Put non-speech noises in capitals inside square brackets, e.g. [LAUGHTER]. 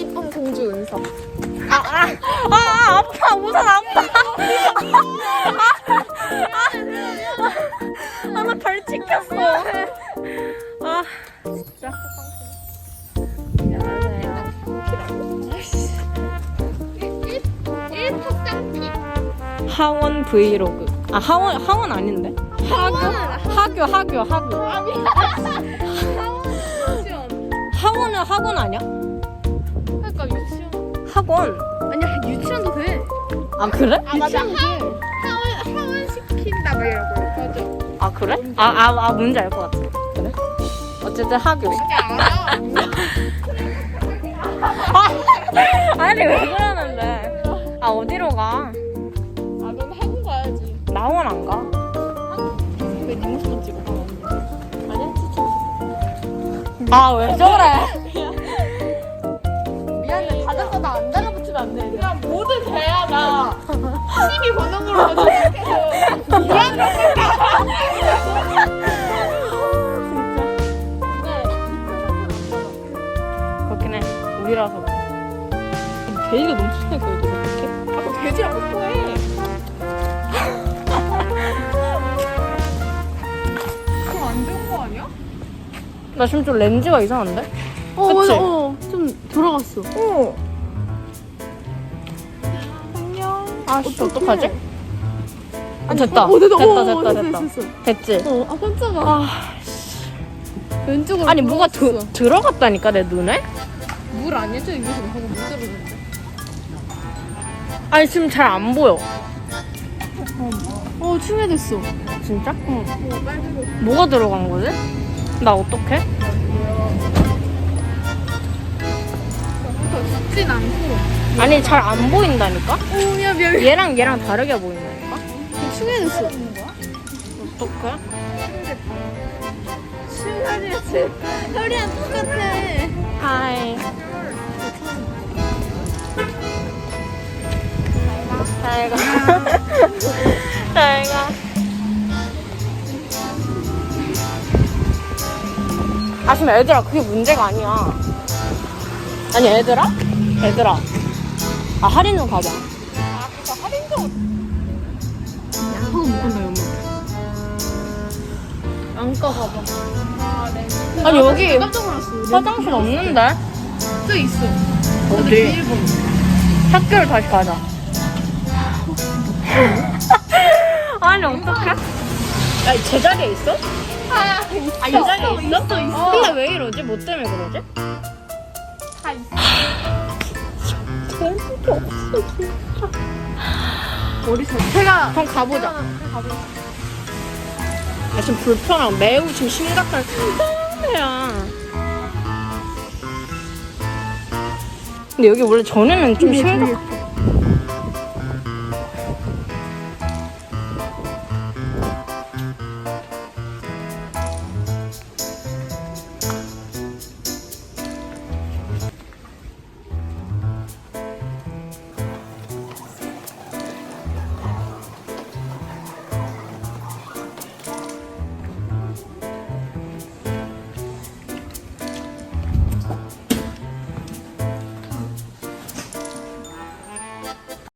이쁜 공주 은서. 아, 아, 아, 아파. 우선 아파. 아, 나 발 찍혔어. 아, 진짜. 하원 브이로그. 아, 하원, 하원 아닌데? 하교? 하교, 하교, 하교. 하원은 학원 아니야? 유치원. 학원. 아니야 유치원도 돼. 아, 그래? 아 맞아. 하원 하원 시킨다 막 이러고. 맞아. 아, 그래? 아, 아, 아, 뭔지 알 것 같아. 그래? 어쨌든 하교. 알아. [LAUGHS] 아니, 왜 그러는데? 아, 어디로 가? 아넌 학원 가야지. 나원 안 가? 왜 뒷모습만 찍어? 아니야 진짜. 아, 왜 저래? TV 보는 걸로 생각해서 미안해. 그렇긴 해. 우리라서 그래. 돼지가 너무 순해 보여도 어떡해? 아까 돼지랑 뽀뽀해. 그거 안 좋은 거 아니야? 나 지금 좀 렌즈가 이상한데? 어? 맞아. 어, 좀 돌아갔어. 어. 아, 씨, 어떡하지? 아, 됐다. 어, 됐다. 됐다, 어, 됐다, 됐어, 됐다. 됐어. 됐지? 어, 아 깜짝아. 아, 왼쪽으로. 아니, 뭐가 드. 들어갔다니까, 내 눈에? 물 아니야? 저 여기서 방금 물 들어갔는데. 아니, 지금 잘 안 보여. 어, 충해됐어. 진짜? 어, 빨개졌어. 뭐가 들어간 거지? 나 어떡해? 진 않고. 아니, 잘 안 보인다니까? 오, 야, 미안. 얘랑 얘랑 다르게 보인다니까? 충해됐어. 어떡해? 충해됐지. 혈이랑 똑같아. 하이. 잘 가. [LAUGHS] 잘 가. 아시면 얘들아 그게 문제가 아니야. 아니 얘들아? 얘들아. 아 할인 좀 가봐. 아, 그거 할인점. 야, 그거 못 간다, 연말. 안가 봐봐. 아, 네. 아니, 여기 깜짝 놀랐어. 화장실 없는데? 또 있어. 어디? 학교를 다시 가자. [LAUGHS] 아니 어떡해? 야 제자리에 있어? 아, 있어. 아, 이 자리에 있어? 있어, 있어. 근데 왜 이러지? 뭐 때문에 그러지? 다 있어. 머리 잘. 제가 그럼 가보자. 가보자. 야, 지금 불편하고 매우 지금 심각한 상태야. 근데 여기 원래 전에는 좀 심각.